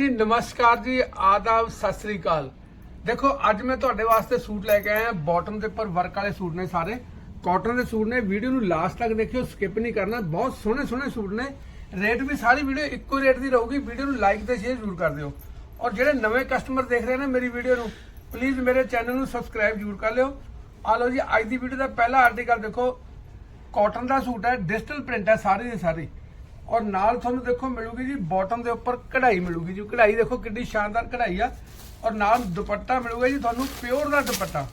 ਜੀ, ਨਮਸਕਾਰ ਜੀ, ਆਦਾਬ, ਸਤਿ ਸ੍ਰੀ ਅਕਾਲ। ਦੇਖੋ, ਅੱਜ ਮੈਂ ਤੁਹਾਡੇ ਵਾਸਤੇ ਸੂਟ ਲੈ ਕੇ ਆਇਆ। ਬਾਟਮ ਦੇ ਉੱਪਰ ਵਰਕ ਵਾਲੇ ਸੂਟ ਨੇ ਸਾਰੇ। ਕਾਟਨ ਦੇ ਸੂਟ ਨੇ। ਵੀਡੀਓ ਨੂੰ ਲਾਸਟ ਤੱਕ ਦੇਖਿਓ ਸਕਿਪ ਨਹੀਂ ਕਰਨਾ। ਬਹੁਤ ਸੋਹਣੇ ਸੋਹਣੇ ਸੂਟ ਨੇ। ਰੇਟ ਵੀ ਸਾਰੀ ਵੀਡੀਓ ਇੱਕੋ ਰੇਟ ਦੀ ਰਹੂਗੀ। ਵੀਡੀਓ ਨੂੰ ਲਾਈਕ ਤੇ ਸ਼ੇਅਰ ਜ਼ਰੂਰ ਕਰ ਦਿਓ। ਔਰ ਜਿਹੜੇ ਨਵੇਂ ਕਸਟਮਰ ਦੇਖ ਰਹੇ ਨੇ ਮੇਰੀ ਵੀਡੀਓ ਨੂੰ ਪਲੀਜ਼ ਮੇਰੇ ਚੈਨਲ ਨੂੰ ਸਬਸਕ੍ਰਾਈਬ ਜ਼ਰੂਰ ਕਰ ਲਿਓ। ਆ ਲਓ ਜੀ, ਅੱਜ ਦੀ ਵੀਡੀਓ ਦਾ ਪਹਿਲਾ ਆਰਟੀਕਲ ਦੇਖੋ। ਕਾਟਨ ਦਾ ਸੂਟ ਹੈ ਡਿਜੀਟਲ ਪ੍ਰਿੰਟ ਹੈ, ਸਾਰੀ ਦੀ ਸਾਰੀ। ਔਰ ਨਾਲ ਤੁਹਾਨੂੰ ਦੇਖੋ ਮਿਲੂਗੀ ਜੀ ਬਾਟਮ ਦੇ ਉੱਪਰ ਕਢਾਈ ਮਿਲੂਗੀ ਜੀ। ਕਢਾਈ ਦੇਖੋ ਕਿੰਨੀ ਸ਼ਾਨਦਾਰ ਕਢਾਈ ਆ। ਔਰ ਨਾਲ ਦੁਪੱਟਾ ਮਿਲੂਗਾ ਜੀ, ਤੁਹਾਨੂੰ ਪਿਓਰ ਦਾ ਦੁਪੱਟਾ।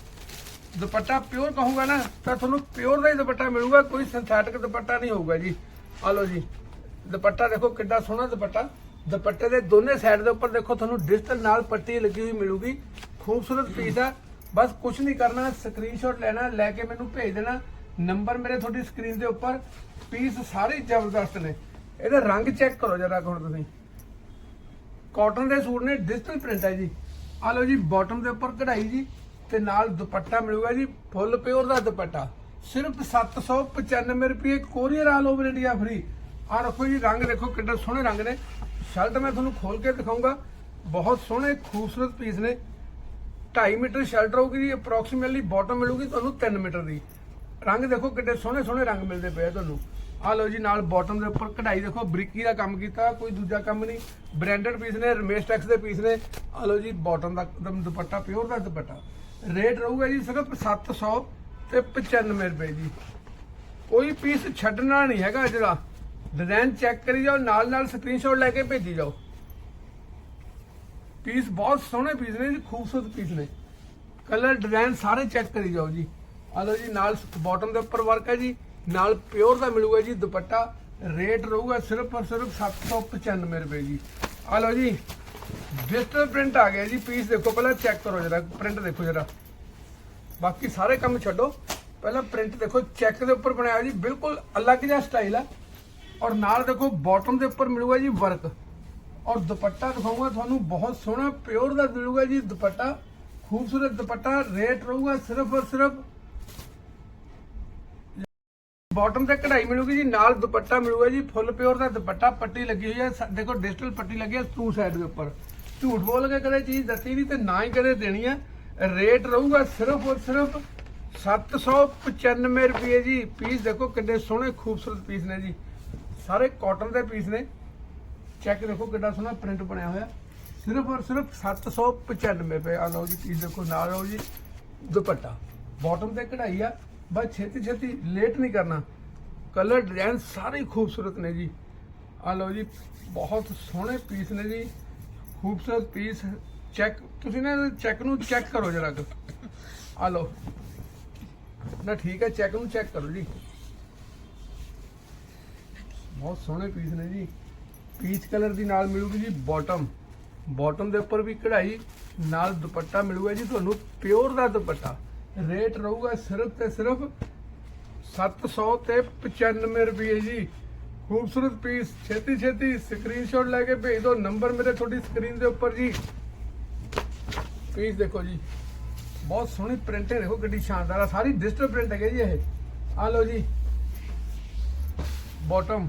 ਦੁਪੱਟਾ ਪਿਓਰ ਕਹੂੰਗਾ ਨਾ, ਤਾਂ ਤੁਹਾਨੂੰ ਪਿਓਰ ਦਾ ਹੀ ਦੁਪੱਟਾ ਮਿਲੂਗਾ, ਕੋਈ ਸਿੰਥੈਟਿਕ ਦੁਪੱਟਾ ਨਹੀਂ ਹੋਊਗਾ ਜੀ। ਆ ਲਓ ਜੀ, ਦੁਪੱਟਾ ਦੇਖੋ ਕਿੰਨਾ ਸੋਹਣਾ ਦੁਪੱਟਾ। ਦੁਪੱਟੇ ਦੇ ਦੋਨੇ ਸਾਈਡ ਦੇ ਉੱਪਰ ਦੇਖੋ ਤੁਹਾਨੂੰ ਡਿਜੀਟਲ ਨਾਲ ਪੱਟੀ ਲੱਗੀ ਹੋਈ ਮਿਲੂਗੀ। ਖੂਬਸੂਰਤ ਪੀਸ ਆ। ਬਸ ਕੁਝ ਨਹੀਂ ਕਰਨਾ ਸਕਰੀਨਸ਼ਾਟ ਲੈਣਾ, ਲੈ ਕੇ ਮੈਨੂੰ ਭੇਜ ਦੇਣਾ। ਨੰਬਰ ਮੇਰੇ ਤੁਹਾਡੀ ਸਕਰੀਨ ਦੇ ਉੱਪਰ। ਪੀਸ ਸਾਰੇ ਜ਼ਬਰਦਸਤ ਨੇ। ਇਹਦਾ ਰੰਗ ਚੈੱਕ ਕਰੋ ਜਰਾ ਹੁਣ ਤੁਸੀਂ। ਕਾਟਨ ਦੇ ਸੂਟ ਨੇ ਡਿਜੀਟਲ ਪ੍ਰਿੰਟ ਹੈ ਜੀ। ਆ ਲਓ ਜੀ ਬਾਟਮ ਦੇ ਉੱਪਰ ਕਢਾਈ ਜੀ, ਤੇ ਨਾਲ ਦੁਪੱਟਾ ਮਿਲੂਗਾ ਜੀ, ਫੁੱਲ ਪਿਓਰ ਦਾ ਦੁਪੱਟਾ। ਸਿਰਫ 795 ਰੁਪਏ courier all over India free ਆ ਰੱਖੋ ਜੀ, ਰੰਗ ਦੇਖੋ ਕਿੰਨੇ ਸੋਹਣੇ ਰੰਗ ਨੇ। ਸ਼ਰਟ ਮੈਂ ਤੁਹਾਨੂੰ ਖੋਲ ਕੇ ਦਿਖਾਉਂਗਾ ਬਹੁਤ ਸੋਹਣੇ, ਖੂਬਸੂਰਤ ਪੀਸ ਨੇ। 2.5 ਮੀਟਰ ਸ਼ਰਟ ਰਹੂਗੀ ਜੀ ਅਪਰੋਕਸੀਮੇਟਲੀ ਬਾਟਮ ਮਿਲੂਗੀ ਤੁਹਾਨੂੰ 3 ਮੀਟਰ ਦੀ। ਰੰਗ ਦੇਖੋ ਕਿੰਨੇ ਸੋਹਣੇ ਸੋਹਣੇ ਰੰਗ ਮਿਲਦੇ ਪਏ ਆ ਤੁਹਾਨੂੰ। ਆ ਲਓ ਜੀ, ਨਾਲ ਬਾਟਮ ਦੇ ਉੱਪਰ ਕਢਾਈ ਦੇਖੋ, ਬਰੀਕੀ ਦਾ ਕੰਮ ਕੀਤਾ, ਕੋਈ ਦੂਜਾ ਕੰਮ ਨਹੀਂ। ਬ੍ਰਾਂਡਡ ਪੀਸ ਨੇ, ਰਮੇਸ਼ ਟੈਕਸ ਦੇ ਪੀਸ ਨੇ। ਆ ਲਓ ਜੀ ਬਾਟਮ ਦਾ ਦਮ ਦੁਪੱਟਾ ਪਿਓਰ ਦਾ ਦੁਪੱਟਾ। ਰੇਟ ਰਹੂਗਾ ਜੀ ਸਿਰਫ 700 ਤੇ 95 ਰੁਪਏ ਜੀ। ਕੋਈ ਪੀਸ ਛੱਡਣਾ ਨਹੀਂ ਹੈਗਾ ਜਿਹੜਾ ਡਿਜ਼ਾਈਨ ਚੈੱਕ ਕਰੀ ਜਾਓ, ਨਾਲ ਨਾਲ ਸਕਰੀਨਸ਼ਾਟ ਲੈ ਕੇ ਭੇਜੀ ਜਾਓ। ਪੀਸ ਬਹੁਤ ਸੋਹਣੇ ਪੀਸ ਨੇ ਜੀ, ਖੂਬਸੂਰਤ ਪੀਸ ਨੇ। ਕਲਰ ਡਿਜ਼ਾਈਨ ਸਾਰੇ ਚੈੱਕ ਕਰੀ ਜਾਓ ਜੀ। ਆ ਲਓ ਜੀ, ਨਾਲ ਬਾਟਮ ਦੇ ਉੱਪਰ ਵਰਕ ਹੈ ਜੀ। ਨਾਲ ਪਿਓਰ ਦਾ ਮਿਲੂਗਾ ਜੀ, ਦੁਪੱਟਾ। ਰੇਟ ਰਹੂਗਾ ਸਿਰਫ ਔਰ ਸਿਰਫ 795 ਰੁਪਏ ਜੀ। ਆ ਲਓ ਜੀ ਡਿਜੀਟਲ ਪ੍ਰਿੰਟ ਆ ਗਿਆ ਜੀ ਪੀਸ ਦੇਖੋ, ਪਹਿਲਾਂ ਚੈੱਕ ਕਰੋ ਜਰਾ ਪ੍ਰਿੰਟ ਦੇਖੋ ਜਰਾ। ਬਾਕੀ ਸਾਰੇ ਕੰਮ ਛੱਡੋ। ਪਹਿਲਾਂ ਪ੍ਰਿੰਟ ਦੇਖੋ ਚੈੱਕ ਦੇ ਉੱਪਰ ਬਣਾਇਆ ਜੀ, ਬਿਲਕੁਲ ਅਲੱਗ ਜਿਹਾ ਸਟਾਈਲ ਆ। ਔਰ ਨਾਲ ਦੇਖੋ ਬਾਟਮ ਦੇ ਉੱਪਰ ਮਿਲੂਗਾ ਜੀ ਵਰਕ ਔਰ ਦੁਪੱਟਾ ਦਿਖਾਊਂਗਾ ਤੁਹਾਨੂੰ, ਬਹੁਤ ਸੋਹਣਾ ਪਿਓਰ ਦਾ ਮਿਲੂਗਾ ਜੀ ਦੁਪੱਟਾ। ਖੂਬਸੂਰਤ ਦੁਪੱਟਾ ਰੇਟ ਰਹੂਗਾ ਸਿਰਫ ਔਰ ਸਿਰਫ ਬਾਟਮ ਤੇ ਕਢਾਈ ਮਿਲੂਗੀ ਜੀ, ਨਾਲ ਦੁਪੱਟਾ ਮਿਲੂਗਾ ਜੀ ਫੁੱਲ ਪਿਓਰ ਦਾ ਦੁਪੱਟਾ, ਪੱਟੀ ਲੱਗੀ ਹੋਈ ਹੈ, ਸ- ਦੇਖੋ ਡਿਜੀਟਲ ਪੱਟੀ ਲੱਗੀ ਹੈ ਟੂ ਸਾਈਡ ਦੇ ਉੱਪਰ। ਝੂਠ ਬੋਲ ਕੇ ਕਦੇ ਚੀਜ਼ ਦੱਸੀ ਨਹੀਂ ਤੇ ਨਾ ਹੀ ਕਦੇ ਦੇਣੀ ਹੈ। ਰੇਟ ਰਹੂਗਾ ਸਿਰਫ ਔਰ ਸਿਰਫ 795 ਰੁਪਏ ਜੀ। ਪੀਸ ਦੇਖੋ ਕਿੰਨੇ ਸੋਹਣੇ ਖੂਬਸੂਰਤ ਪੀਸ ਨੇ ਜੀ। ਸਾਰੇ ਕਾਟਨ ਦੇ ਪੀਸ ਨੇ। ਚੈੱਕ ਦੇਖੋ ਕਿੰਨਾ ਸੋਹਣਾ ਪ੍ਰਿੰਟ ਬਣਿਆ ਹੋਇਆ। ਸਿਰਫ ਔਰ ਸਿਰਫ 795 ਰੁਪਏ। ਆ ਲਓ ਜੀ ਪੀਸ ਦੇਖੋ, ਨਾਲ ਲਓ ਜੀ, ਦੁਪੱਟਾ। ਬਾਟਮ ਤੇ ਕਢਾਈ ਆ। ਬਸ ਛੇਤੀ ਛੇਤੀ ਲੇਟ ਨਹੀਂ ਕਰਨਾ। ਕਲਰ ਡਿਜ਼ਾਈਨ ਸਾਰੇ ਹੀ ਖੂਬਸੂਰਤ ਨੇ ਜੀ। ਆ ਲਓ ਜੀ, ਬਹੁਤ ਸੋਹਣੇ ਪੀਸ ਨੇ ਜੀ। ਖੂਬਸੂਰਤ ਪੀਸ ਚੈੱਕ ਤੁਸੀਂ ਨਾ ਚੈੱਕ ਨੂੰ ਚੈੱਕ ਕਰੋ ਜਰਾ ਕੁ। ਆ ਲਓ। ਨਾ ਠੀਕ ਹੈ ਚੈੱਕ ਨੂੰ ਚੈੱਕ ਕਰੋ ਜੀ। ਬਹੁਤ ਸੋਹਣੇ ਪੀਸ ਨੇ ਜੀ। ਪੀਚ ਕਲਰ ਦੀ ਨਾਲ ਮਿਲੂਗੀ ਜੀ ਬਾਟਮ ਬਾਟਮ ਦੇ ਉੱਪਰ ਵੀ ਕਢਾਈ, ਨਾਲ ਦੁਪੱਟਾ ਮਿਲੂਗਾ ਜੀ ਤੁਹਾਨੂੰ ਪਿਓਰ ਦਾ ਦੁਪੱਟਾ। ਰੇਟ ਰਹੂਗਾ ਸਿਰਫ ਤੇ ਸਿਰਫ 700 ਤੇ 95 ਰੁਪਏ ਜੀ। ਖੂਬਸੂਰਤ ਪੀਸ ਛੇਤੀ ਛੇਤੀ ਸਕਰੀਨਸ਼ਾਟ ਲੈ ਕੇ ਭੇਜ ਦਿਓ। ਨੰਬਰ ਮੇਰੇ ਤੁਹਾਡੀ ਸਕਰੀਨ ਦੇ ਉੱਪਰ ਜੀ। ਪੀਸ ਦੇਖੋ ਜੀ। ਬਹੁਤ ਸੋਹਣੀ ਪ੍ਰਿੰਟ ਹੈ, ਦੇਖੋ ਕਿੰਨੀ ਸ਼ਾਨਦਾਰ ਆ। ਸਾਰੀ ਡਿਜੀਟਲ ਪ੍ਰਿੰਟ ਹੈਗੇ ਜੀ ਇਹ। ਆ ਲਓ ਜੀ। ਬਾਟਮ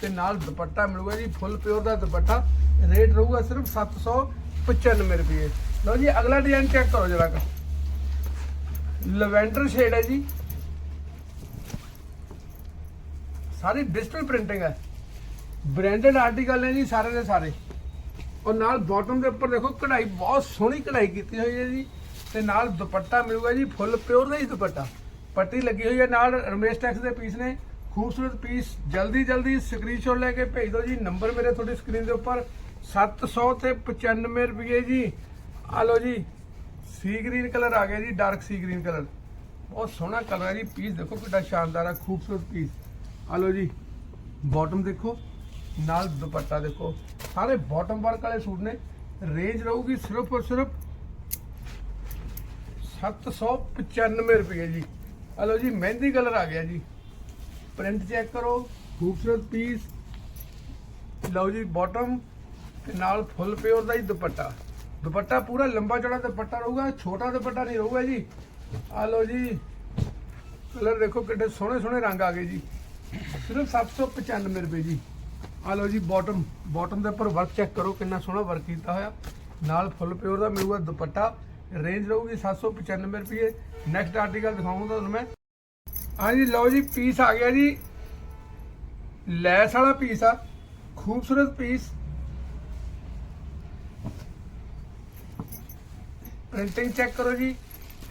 ਤੇ ਨਾਲ ਦੁਪੱਟਾ ਮਿਲੂਗਾ ਜੀ ਫੁੱਲ ਪਿਓਰ ਦਾ ਦੁਪੱਟਾ। ਰੇਟ ਰਹੂਗਾ ਸਿਰਫ 795 ਰੁਪਏ। ਲਓ ਜੀ, ਅਗਲਾ ਡਿਜ਼ਾਈਨ ਚੈੱਕ ਕਰੋ ਜਰਾ ਕ। ਲਵੈਂਡਰ ਸ਼ੇਡ ਹੈ ਜੀ। ਸਾਰੀ ਡਿਜੀਟਲ ਪ੍ਰਿੰਟਿੰਗ ਹੈ। ਬ੍ਰਾਂਡਡ ਆਰਟੀਕਲ ਨੇ ਜੀ ਸਾਰੇ ਦੇ ਸਾਰੇ। ਔਰ ਨਾਲ ਬਾਟਮ ਦੇ ਉੱਪਰ ਦੇਖੋ, ਕਢਾਈ ਬਹੁਤ ਸੋਹਣੀ ਕਢਾਈ ਕੀਤੀ ਹੋਈ ਹੈ ਜੀ। ਤੇ ਨਾਲ ਦੁਪੱਟਾ ਮਿਲੂਗਾ ਜੀ, ਫੁੱਲ ਪਿਓਰ ਦਾ ਹੀ ਦੁਪੱਟਾ। ਪੱਟੀ ਲੱਗੀ ਹੋਈ ਹੈ ਨਾਲ, ਰਮੇਸ਼ ਟੈਕਸ ਦੇ ਪੀਸ ਨੇ। ਖੂਬਸੂਰਤ ਪੀਸ ਜਲਦੀ ਜਲਦੀ ਸਕਰੀਨਸ਼ਾਟ ਲੈ ਕੇ ਭੇਜ ਦਿਓ ਜੀ। ਨੰਬਰ ਮੇਰੇ ਤੁਹਾਡੀ ਸਕਰੀਨ ਦੇ ਉੱਪਰ 700 ਤੇ 95 ਰੁਪਏ ਜੀ। ਆ ਲਓ ਜੀ ਸੀ ਗ੍ਰੀਨ ਕਲਰ ਆ ਗਿਆ ਜੀ ਡਾਰਕ ਸੀ ਗ੍ਰੀਨ ਕਲਰ ਬਹੁਤ ਸੋਹਣਾ ਕਲਰ ਹੈ ਜੀ ਪੀਸ ਦੇਖੋ ਕਿੰਨਾ ਸ਼ਾਨਦਾਰ ਆ, ਖੂਬਸੂਰਤ ਪੀਸ ਆ ਲਓ ਜੀ ਬਾਟਮ ਦੇਖੋ, ਨਾਲ ਦੁਪੱਟਾ ਦੇਖੋ। ਸਾਰੇ ਬਾਟਮ ਵਰਕ ਵਾਲੇ ਸੂਟ ਨੇ। ਰੇਂਜ ਰਹੂਗੀ ਸਿਰਫ ਔਰ ਸਿਰਫ 795 ਰੁਪਏ ਜੀ। ਆ ਲਓ ਜੀ, ਮਹਿੰਦੀ ਕਲਰ ਆ ਗਿਆ ਜੀ। ਪ੍ਰਿੰਟ ਚੈੱਕ ਕਰੋ, ਖੂਬਸੂਰਤ ਪੀਸ ਲਓ ਜੀ ਬਾਟਮ ਤੇ ਨਾਲ ਫੁੱਲ ਪਿਓਰ ਦਾ ਹੀ ਦੁਪੱਟਾ। ਦੁਪੱਟਾ ਪੂਰਾ ਲੰਬਾ ਚੌੜਾ ਦੁਪੱਟਾ ਰਹੂਗਾ, ਛੋਟਾ ਦੁਪੱਟਾ ਨਹੀਂ ਰਹੂਗਾ ਜੀ। ਆ ਲਓ ਜੀ, ਕਲਰ ਦੇਖੋ ਕਿੰਨੇ ਸੋਹਣੇ ਸੋਹਣੇ ਰੰਗ ਆ ਗਏ ਜੀ। ਸਿਰਫ 795 ਰੁਪਏ ਜੀ। ਆ ਲਓ ਜੀ ਬਾਟਮ ਬਾਟਮ ਦੇ ਉੱਪਰ ਵਰਕ ਚੈੱਕ ਕਰੋ ਕਿੰਨਾ ਸੋਹਣਾ ਵਰਕ ਕੀਤਾ ਹੋਇਆ। ਨਾਲ ਫੁੱਲ ਪਿਓਰ ਦਾ ਮਿਲੂਗਾ ਦੁਪੱਟਾ। ਰੇਂਜ ਰਹੂਗੀ 795 ਰੁਪਏ। ਨੈਕਸਟ ਆਰਟੀਕਲ ਦਿਖਾਉਂਗਾ ਤੁਹਾਨੂੰ ਮੈਂ। ਹਾਂਜੀ ਲਓ ਜੀ ਪੀਸ ਆ ਗਿਆ ਜੀ। ਲੈਸ ਵਾਲਾ ਪੀਸ ਆ। ਖੂਬਸੂਰਤ ਪੀਸ ਪ੍ਰਿੰਟਿੰਗ ਚੈੱਕ ਕਰੋ ਜੀ।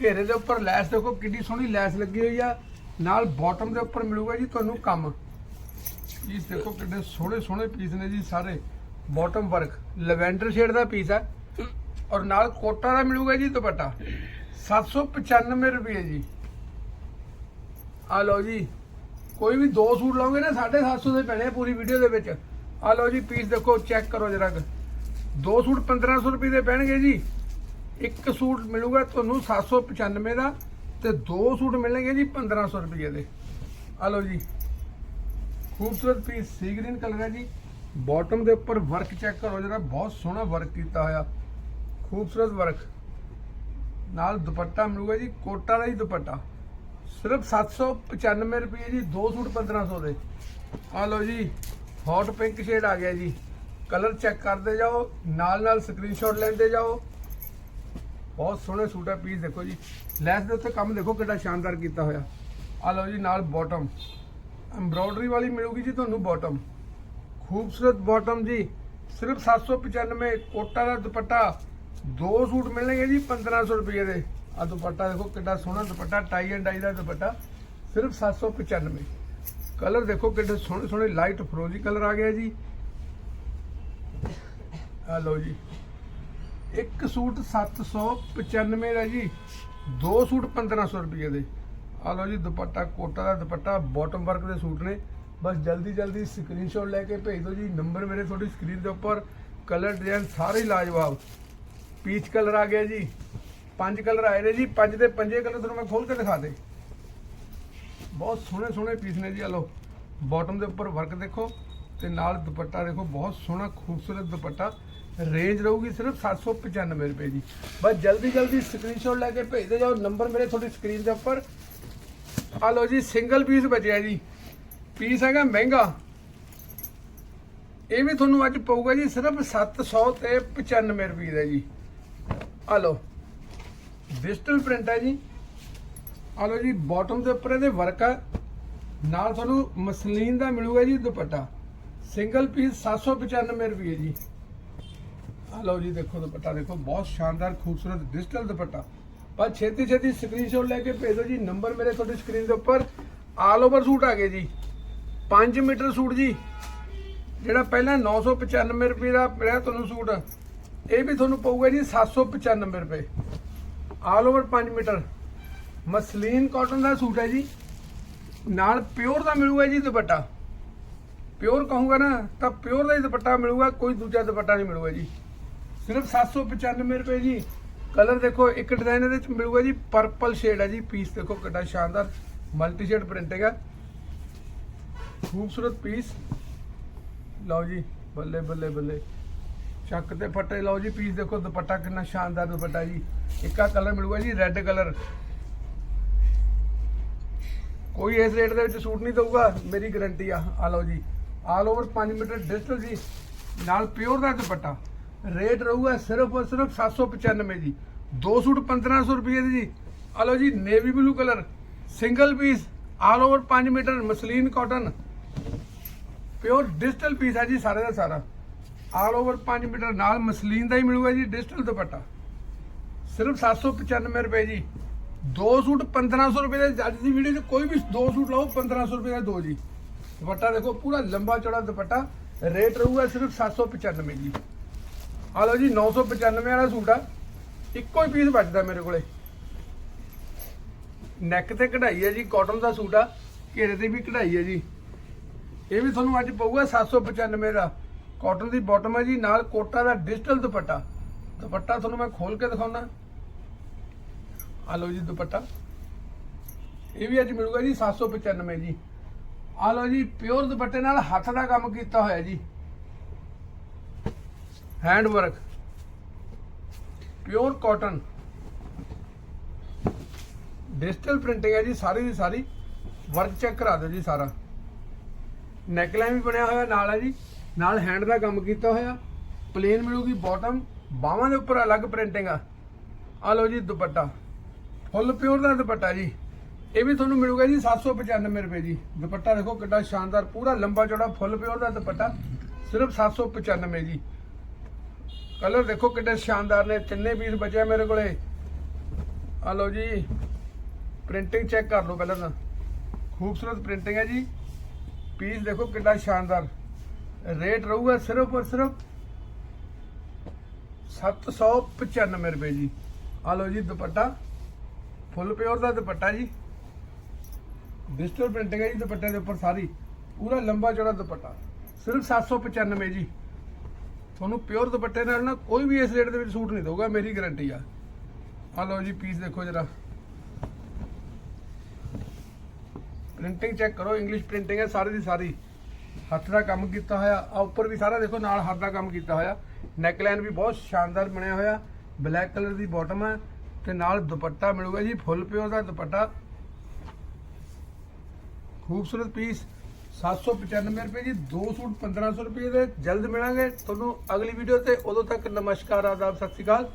ਘੇਰੇ ਦੇ ਉੱਪਰ ਲੈਸ ਦੇਖੋ ਕਿੰਨੀ ਸੋਹਣੀ ਲੈਸ ਲੱਗੀ ਹੋਈ ਆ। ਨਾਲ ਬਾਟਮ ਦੇ ਉੱਪਰ ਮਿਲੂਗਾ ਜੀ ਤੁਹਾਨੂੰ ਕੰਮ। ਜੀ ਦੇਖੋ ਕਿੰਨੇ ਸੋਹਣੇ ਸੋਹਣੇ ਪੀਸ ਨੇ ਜੀ ਸਾਰੇ। ਬਾਟਮ ਵਰਕ ਲਵੈਂਡਰ ਸ਼ੇਡ ਦਾ ਪੀਸ ਆ। ਔਰ ਨਾਲ ਕੋਟਾ ਦਾ ਮਿਲੂਗਾ ਜੀ ਦੁਪੱਟਾ। 795 ਰੁਪਏ ਜੀ। ਆ ਲਓ ਜੀ। ਕੋਈ ਵੀ ਦੋ ਸੂਟ ਲਓਗੇ ਨਾ 750 ਦੇ ਪੈਣੇ ਆ ਪੂਰੀ ਵੀਡੀਓ ਦੇ ਵਿੱਚ। ਆ ਲਓ ਜੀ ਪੀਸ ਦੇਖੋ ਚੈੱਕ ਕਰੋ ਜਰਾ ਦੋ ਸੂਟ 1500 ਰੁਪਏ ਦੇ ਪੈਣਗੇ ਜੀ। ਇੱਕ ਸੂਟ ਮਿਲੂਗਾ ਤੁਹਾਨੂੰ 795 ਦਾ ਤੇ ਦੋ ਸੂਟ ਮਿਲਣਗੇ ਜੀ 1500 ਰੁਪਏ ਦੇ। ਆ ਲਓ ਜੀ। ਖੂਬਸੂਰਤ ਪੀਸ ਸੀ ਗ੍ਰੀਨ ਕਲਰ ਹੈ ਜੀ। ਬਾਟਮ ਦੇ ਉੱਪਰ ਵਰਕ ਚੈੱਕ ਕਰੋ ਜਿਹੜਾ ਬਹੁਤ ਸੋਹਣਾ ਵਰਕ ਕੀਤਾ ਹੋਇਆ। ਖੂਬਸੂਰਤ ਵਰਕ ਨਾਲ ਦੁਪੱਟਾ ਮਿਲੂਗਾ ਜੀ, ਕੋਟਾ ਦਾ ਹੀ ਦੁਪੱਟਾ। ਸਿਰਫ 795 ਰੁਪਏ ਜੀ, ਦੋ ਸੂਟ 1500 ਦੇ। ਆ ਲਓ ਜੀ ਹੌਟ ਪਿੰਕ ਸ਼ੇਡ ਆ ਗਿਆ ਜੀ। ਕਲਰ ਚੈੱਕ ਕਰਦੇ ਜਾਓ ਨਾਲ ਨਾਲ ਸਕਰੀਨਸ਼ਾਟ ਲੈਂਦੇ ਜਾਓ। ਬਹੁਤ ਸੋਹਣੇ ਸੂਟ ਹੈ ਪੀਸ, ਦੇਖੋ ਜੀ। ਲੈਸ ਦੇ ਉੱਤੇ ਕੰਮ ਦੇਖੋ ਕਿੰਨਾ ਸ਼ਾਨਦਾਰ ਕੀਤਾ ਹੋਇਆ। ਆ ਲਓ ਜੀ, ਨਾਲ ਬਾਟਮ ਐਮਬ੍ਰੋਇਡਰੀ ਵਾਲੀ ਮਿਲੂਗੀ ਜੀ ਤੁਹਾਨੂੰ ਬਾਟਮ ਖੂਬਸੂਰਤ ਬਾਟਮ ਜੀ। ਸਿਰਫ 795 ਕੋਟਾ ਦਾ ਦੁਪੱਟਾ। ਦੋ ਸੂਟ ਮਿਲਣਗੇ ਜੀ 1500 ਰੁਪਏ ਦੇ। ਆ ਦੁਪੱਟਾ ਦੇਖੋ ਕਿੰਨਾ ਸੋਹਣਾ ਦੁਪੱਟਾ ਟਾਈ ਐਂਡ ਡਾਈ ਦਾ ਦੁਪੱਟਾ। ਸਿਰਫ 795 ਕਲਰ ਦੇਖੋ ਕਿੰਨੇ ਸੋਹਣੇ ਸੋਹਣੇ ਲਾਈਟ ਫਰੋਜ਼ੀ ਕਲਰ ਆ ਗਿਆ ਜੀ। ਆ ਲਓ ਜੀ। ਇੱਕ ਸੂਟ 795 ਦਾ ਜੀ, ਦੋ ਸੂਟ 1500 ਰੁਪਏ ਦੇ। ਆ ਲਓ ਜੀ, ਦੁਪੱਟਾ, ਕੋਟਾ ਦਾ ਦੁਪੱਟਾ ਬਾਟਮ ਵਰਕ ਦੇ ਸੂਟ ਨੇ। ਬਸ ਜਲਦੀ ਜਲਦੀ ਸਕਰੀਨਸ਼ਾਟ ਲੈ ਕੇ ਭੇਜ ਦਿਓ ਜੀ ਨੰਬਰ ਮੇਰੇ ਤੁਹਾਡੀ ਸਕਰੀਨ ਦੇ ਉੱਪਰ ਕਲਰ ਡਿਜ਼ਾਈਨ ਸਾਰੇ ਹੀ ਲਾਜਵਾਬ। ਪੀਚ ਕਲਰ ਆ ਗਿਆ ਜੀ, ਪੰਜ ਕਲਰ ਆਏ ਨੇ ਜੀ, ਪੰਜ ਦੇ ਪੰਜੇ ਕਲਰ ਤੁਹਾਨੂੰ ਮੈਂ ਖੋਲ ਕੇ ਦਿਖਾ ਦੇ। ਬਹੁਤ ਸੋਹਣੇ ਸੋਹਣੇ ਪੀਸ ਨੇ ਜੀ ਆ ਲਓ। ਬਾਟਮ ਦੇ ਉੱਪਰ ਵਰਕ ਦੇਖੋ, ਤੇ ਨਾਲ ਦੁਪੱਟਾ ਦੇਖੋ, ਬਹੁਤ ਸੋਹਣਾ ਖੂਬਸੂਰਤ ਦੁਪੱਟਾ। ਰੇਂਜ ਰਹੂਗੀ ਸਿਰਫ 795 ਰੁਪਏ ਦੀ। ਬਸ ਜਲਦੀ ਜਲਦੀ ਸਕਰੀਨਸ਼ਾਟ ਲੈ ਕੇ ਭੇਜਦੇ ਜਾਓ ਨੰਬਰ ਮੇਰੇ ਤੁਹਾਡੀ ਸਕਰੀਨ ਦੇ ਉੱਪਰ। ਆ ਲਓ ਜੀ ਸਿੰਗਲ ਪੀਸ ਬਚਿਆ ਜੀ। ਪੀਸ ਹੈਗਾ ਮਹਿੰਗਾ। ਇਹ ਵੀ ਤੁਹਾਨੂੰ ਅੱਜ ਪਊਗਾ ਜੀ, ਸਿਰਫ 700 ਤੇ 95 ਰੁਪਏ ਦਾ ਜੀ। ਆ ਲਓ ਡਿਜੀਟਲ ਪ੍ਰਿੰਟ ਹੈ ਜੀ। ਆ ਲਓ ਜੀ ਬਾਟਮ ਦੇ ਉੱਪਰ ਇਹਦੇ ਵਰਕ ਆ। ਨਾਲ ਤੁਹਾਨੂੰ ਮਸਲੀਨ ਦਾ ਮਿਲੂਗਾ ਜੀ ਦੁਪੱਟਾ। ਸਿੰਗਲ ਪੀਸ 795 ਰੁਪਏ ਜੀ। ਆ ਲਓ ਜੀ, ਦੇਖੋ ਦੁਪੱਟਾ, ਦੇਖੋ, ਬਹੁਤ ਸ਼ਾਨਦਾਰ, ਖੂਬਸੂਰਤ ਡਿਜੀਟਲ ਦੁਪੱਟਾ। ਪਰ ਛੇਤੀ ਛੇਤੀ ਸਕਰੀਨਸ਼ਾਟ ਲੈ ਕੇ ਭੇਜੋ ਜੀ ਨੰਬਰ ਮੇਰੇ ਤੁਹਾਡੀ ਸਕਰੀਨ ਦੇ ਉੱਪਰ। ਆਲ ਓਵਰ ਸੂਟ ਆ ਗਏ ਜੀ। 5 ਮੀਟਰ ਸੂਟ ਜੀ। ਜਿਹੜਾ ਪਹਿਲਾਂ 995 ਰੁਪਏ ਦਾ ਪਿਆ ਤੁਹਾਨੂੰ ਸੂਟ ਇਹ ਵੀ ਤੁਹਾਨੂੰ ਪਊਗਾ ਜੀ 795 ਰੁਪਏ। All over 5 metre. Muslin cotton ਦਾ ਸੂਟ ਹੈ ਜੀ। ਨਾਲ ਪਿਓਰ ਦਾ ਮਿਲੂਗਾ ਜੀ ਦੁਪੱਟਾ। ਪਿਓਰ ਕਹੂੰਗਾ ਨਾ, ਤਾਂ ਪਿਓਰ ਦਾ ਹੀ ਦੁਪੱਟਾ ਮਿਲੂਗਾ, ਕੋਈ ਦੂਜਾ ਦੁਪੱਟਾ ਨਹੀਂ ਮਿਲੂਗਾ ਜੀ। ਸਿਰਫ 795 ਰੁਪਏ ਜੀ। ਕਲਰ ਦੇਖੋ, ਇੱਕ ਡਿਜ਼ਾਈਨ ਇਹਦੇ ਵਿੱਚ ਮਿਲੂਗਾ ਜੀ ਪਰਪਲ ਸ਼ੇਡ ਹੈ ਜੀ ਪੀਸ ਦੇਖੋ ਕਿੰਨਾ ਸ਼ਾਨਦਾਰ ਮਲਟੀ ਸ਼ੇਡ ਪ੍ਰਿੰਟ ਹੈਗਾ। ਖੂਬਸੂਰਤ ਪੀਸ ਲਓ ਜੀ, ਬੱਲੇ ਬੱਲੇ ਬੱਲੇ। ਚੱਕ ਤੇ ਫੱਟੇ ਲਓ ਜੀ ਪੀਸ ਦੇਖੋ, ਦੁਪੱਟਾ ਕਿੰਨਾ ਸ਼ਾਨਦਾਰ ਦੁਪੱਟਾ ਜੀ। ਇੱਕਾ ਕਲਰ ਮਿਲੂਗਾ ਜੀ ਰੈੱਡ ਕਲਰ ਕੋਈ ਇਸ ਰੇਟ ਦੇ ਵਿੱਚ ਸੂਟ ਨਹੀਂ ਦਊਗਾ, ਮੇਰੀ ਗਾਰੰਟੀ ਆ। ਆ ਲਓ ਜੀ ਆਲ ਓਵਰ 5 ਮੀਟਰ ਡਿਜੀਟਲ ਜੀ। ਨਾਲ ਪਿਓਰ ਦਾ ਦੁਪੱਟਾ। ਰੇਟ ਰਹੂਗਾ ਸਿਰਫ ਔਰ ਸਿਰਫ 795 ਜੀ। ਦੋ ਸੂਟ 1500 ਰੁਪਏ ਦੇ ਜੀ। ਆ ਲਓ ਜੀ navy blue colour single piece all over 5 metre, muslin cotton pure digital piece ਹੈ ਜੀ ਸਾਰੇ ਦਾ ਸਾਰਾ। ਆਲ ਓਵਰ 5 ਮੀਟਰ, ਨਾਲ ਮਸਲੀਨ ਦਾ ਹੀ ਮਿਲੂਗਾ ਜੀ ਡਿਜੀਟਲ ਦੁਪੱਟਾ। ਸਿਰਫ 795 ਰੁਪਏ ਜੀ। ਦੋ ਸੂਟ 1500 ਰੁਪਏ ਦੇ, ਅੱਜ ਦੀ ਵੀਡੀਓ 'ਚ ਕੋਈ ਵੀ ਦੋ ਸੂਟ ਲਓ 1500 ਰੁਪਏ ਦਾ ਦੋ ਜੀ। ਦੁਪੱਟਾ ਦੇਖੋ, ਪੂਰਾ ਲੰਬਾ ਚੌੜਾ ਦੁਪੱਟਾ। ਰੇਟ ਰਹੂਗਾ ਸਿਰਫ 795 ਜੀ। ਆ ਲਓ ਜੀ 995 ਵਾਲਾ ਸੂਟ ਆ। ਇੱਕੋ ਹੀ ਪੀਸ ਬਚਦਾ ਮੇਰੇ ਕੋਲੇ। ਨੈਕ ਤੇ ਕਢਾਈ ਹੈ ਜੀ ਕਾਟਨ ਦਾ ਸੂਟ ਆ, ਘੇਰੇ ਤੇ ਵੀ ਕਢਾਈ ਹੈ ਜੀ। ਇਹ ਵੀ ਤੁਹਾਨੂੰ ਅੱਜ ਪਊਗਾ 795 ਦਾ। ਕਾਟਨ ਦੀ ਬਾਟਮ ਹੈ ਜੀ, ਨਾਲ ਕੋਟਾ ਦਾ ਡਿਜੀਟਲ ਦੁਪੱਟਾ। ਦੁਪੱਟਾ ਤੁਹਾਨੂੰ ਮੈਂ ਖੋਲ ਕੇ ਦਿਖਾਉਣਾ। ਆ ਲਓ ਜੀ, ਦੁਪੱਟਾ। ਇਹ ਵੀ ਅੱਜ ਮਿਲੂਗਾ ਜੀ 795 ਜੀ। ਆ ਲਓ ਜੀ ਪਿਓਰ ਦੁਪੱਟੇ ਨਾਲ ਹੱਥ ਦਾ ਕੰਮ ਕੀਤਾ ਹੋਇਆ ਜੀ। Hand work pure cotton digital printing ਹੈ ਜੀ, ਸਾਰੀ ਦੀ ਸਾਰੀ। ਵਰਕ ਚੈੱਕ ਕਰਾ ਦਿਓ ਜੀ ਸਾਰਾ। ਨੈਕਲਾਈਨ ਵੀ ਬਣਿਆ ਹੋਇਆ ਨਾਲ ਹੈ ਜੀ। ਨਾਲ ਹੈਂਡ ਦਾ ਕੰਮ ਕੀਤਾ ਹੋਇਆ। ਪਲੇਨ ਮਿਲੂਗੀ ਬਾਟਮ ਬਾਹਾਂ ਦੇ ਉੱਪਰ ਅਲੱਗ ਪ੍ਰਿੰਟਿੰਗ ਆ। ਆ ਲਓ ਜੀ ਦੁਪੱਟਾ। ਫੁੱਲ ਪਿਓਰ ਦਾ ਦੁਪੱਟਾ ਜੀ। ਇਹ ਵੀ ਤੁਹਾਨੂੰ ਮਿਲੂਗਾ ਜੀ 795 ਰੁਪਏ ਜੀ। ਦੁਪੱਟਾ ਦੇਖੋ ਕਿੱਡਾ ਸ਼ਾਨਦਾਰ, ਪੂਰਾ ਲੰਬਾ ਚੌੜਾ ਫੁੱਲ ਪਿਓਰ ਦਾ ਦੁਪੱਟਾ। ਸਿਰਫ 795 ਜੀ। ਕਲਰ ਦੇਖੋ ਕਿੰਨੇ ਸ਼ਾਨਦਾਰ ਨੇ, ਤਿੰਨੇ ਪੀਸ ਬਚਿਆ ਮੇਰੇ ਕੋਲੇ। ਆ ਲਓ ਜੀ ਪ੍ਰਿੰਟਿੰਗ ਚੈੱਕ ਕਰ ਲਓ ਪਹਿਲਾਂ ਤਾਂ। ਖੂਬਸੂਰਤ ਪ੍ਰਿੰਟਿੰਗ ਹੈ ਜੀ। ਪੀਸ ਦੇਖੋ ਕਿੰਨਾ ਸ਼ਾਨਦਾਰ। ਰੇਟ ਰਹੂਗਾ ਸਿਰਫ ਔਰ ਸਿਰਫ 795 ਰੁਪਏ ਜੀ। ਆ ਲਓ ਜੀ ਦੁਪੱਟਾ। ਫੁੱਲ ਪਿਓਰ ਦਾ ਦੁਪੱਟਾ ਜੀ। ਡਿਜੀਟਲ ਪ੍ਰਿੰਟਿੰਗ ਹੈ ਜੀ ਦੁਪੱਟੇ ਦੇ ਉੱਪਰ ਸਾਰੀ। ਪੂਰਾ ਲੰਬਾ ਚੌੜਾ ਦੁਪੱਟਾ। ਸਿਰਫ 795 ਜੀ। ਤੁਹਾਨੂੰ ਪਿਓਰ ਦੁਪੱਟੇ ਨਾਲ ਨਾ ਕੋਈ ਵੀ ਇਸ ਰੇਟ ਦੇ ਵਿੱਚ ਸੂਟ ਨਹੀਂ ਦਊਗਾ, ਮੇਰੀ ਗਾਰੰਟੀ ਆ। ਆ ਲਓ ਜੀ ਪੀਸ ਦੇਖੋ ਜਰਾ। ਪ੍ਰਿੰਟਿੰਗ ਚੈੱਕ ਕਰੋ ਇੰਗਲਿਸ਼ ਪ੍ਰਿੰਟਿੰਗ ਹੈ, ਸਾਰੀ ਦੀ ਸਾਰੀ। ਹੱਥ ਦਾ ਕੰਮ ਕੀਤਾ ਹੋਇਆ ਆ ਉੱਪਰ ਵੀ ਸਾਰਾ ਦੇਖੋ, ਨਾਲ ਹੱਥ ਦਾ ਕੰਮ ਕੀਤਾ ਹੋਇਆ। ਨੈਕ ਲਾਈਨ ਵੀ ਬਹੁਤ ਸ਼ਾਨਦਾਰ ਬਣਿਆ ਹੋਇਆ ਬਲੈਕ ਕਲਰ ਦੀ ਬਾਟਮ ਹੈ, ਤੇ ਨਾਲ ਦੁਪੱਟਾ ਮਿਲੂਗਾ ਜੀ ਫੁੱਲ ਪਿਓਰ ਦਾ ਦੁਪੱਟਾ। ਖੂਬਸੂਰਤ ਪੀਸ 795 ਰੁਪਏ ਜੀ, ਦੋ ਸੂਟ 1500 ਰੁਪਏ ਦੇ, ਜਲਦ ਮਿਲਾਂਗੇ। ਤੁਹਾਨੂੰ ਅਗਲੀ ਵੀਡੀਓ ਤੇ ਉਦੋਂ ਤੱਕ ਨਮਸਕਾਰ, ਆਦਾਬ, ਸਤਿ ਸ਼੍ਰੀ ਅਕਾਲ।